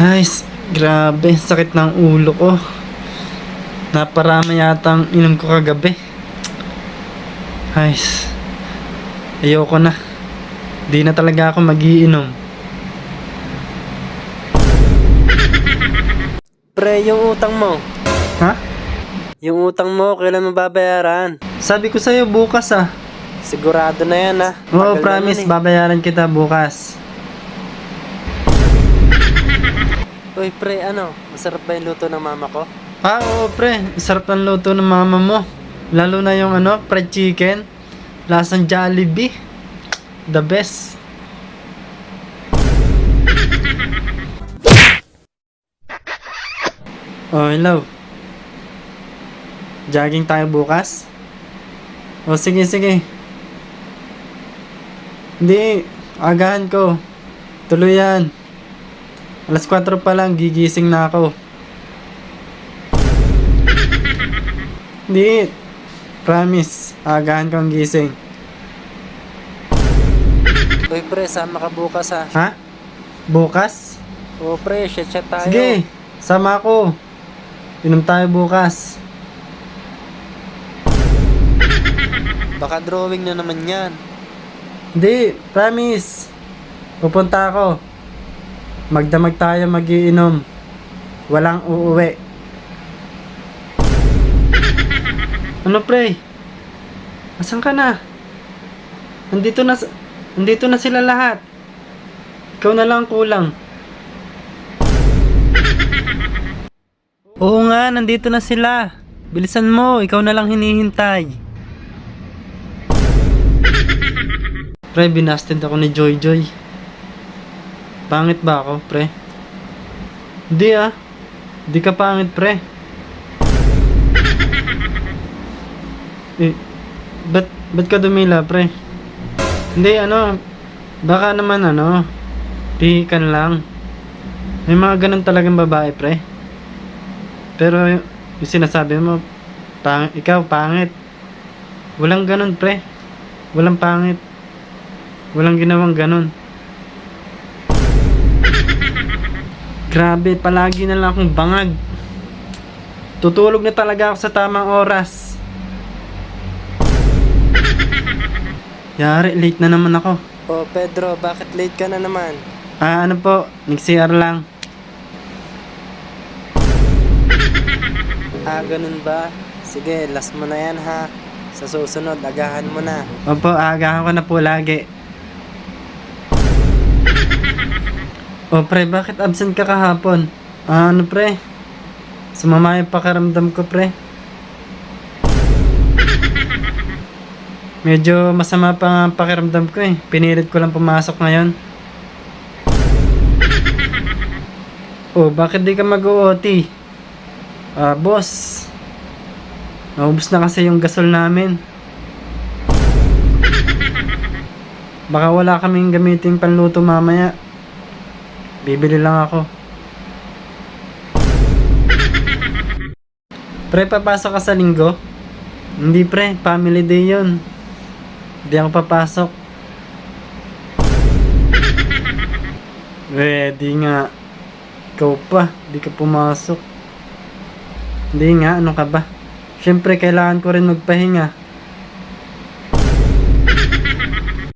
Ay, grabe, sakit ng ulo ko. Naparama yata ang inom ko kagabi. Ay, ayoko na. Di na talaga ako magiinom. Pre, yung utang mo. Ha? Yung utang mo, kailan mo babayaran? Sabi ko sa'yo bukas ah. Sigurado na yan ah. Oo, Tagal promise, eh. babayaran kita bukas. Uy, pre, ano? Masarap ba yung luto ng mama ko? Ah, oo pre, sarap ng luto ng mama mo. Lalo na yung ano, fried chicken. Lasang Jollibee. The best. Oh, hello. Jogging tayo bukas? Oh, sige, sige. Hindi, agahan ko. Tuloy yan. Alas 4 pa lang, gigising na ako. Hindi. Promise. Agahan ko ang gising. Uy, pre, sama ka bukas ah. Ha? Bukas? Oo, pre, shit-shit tayo. Sige. Sama ako. Inom tayo bukas. Baka drawing na naman yan. Hindi. Promise. Pupunta ako. Magdamag tayo magiinom. Walang uuwi. Ano pre? Asan ka na? Nandito na, nandito na sila lahat. Ikaw na lang ang kulang. Oo nga, nandito na sila. Bilisan mo, ikaw na lang hinihintay. Pre, binasted ako ni Joy Joy. Pangit ba ako, pre? Hindi ah. Hindi ka pangit, pre. Eh, ba't, ba't ka dumila, pre? Hindi, ano, baka naman, ano, pihikan lang. May mga ganun talagang babae, pre. Pero, yung sinasabi mo, pang, ikaw, pangit. Walang ganun, pre. Walang pangit. Walang ginawang ganun. Grabe, palagi na lang akong bangag. Tutulog na talaga ako sa tamang oras. Yari, late na naman ako. Oh, Pedro, bakit late ka na naman? Ah, ano po, nag-CR lang. Ah, ganun ba? Sige, last mo na yan ha. Sa susunod, agahan mo na. Opo, aagahan ko na po lagi. O pre, bakit absent ka kahapon? Ah, ano pre? Sumama yung pakiramdam ko pre. Medyo masama pa ang pakiramdam ko eh. Pinilit ko lang pumasok ngayon. Oh, bakit di ka mag-OT? Ah, boss. Naubos na kasi yung gasol namin. Baka wala kaming gamitin panluto mamaya. Bibili lang ako. Pre, papasok ka sa linggo? Hindi pre, family day yon. Hindi ako papasok. Ready nga. Ikaw pa, di ka pumasok. Hindi nga, ano ka ba? Siyempre, kailangan ko rin magpahinga.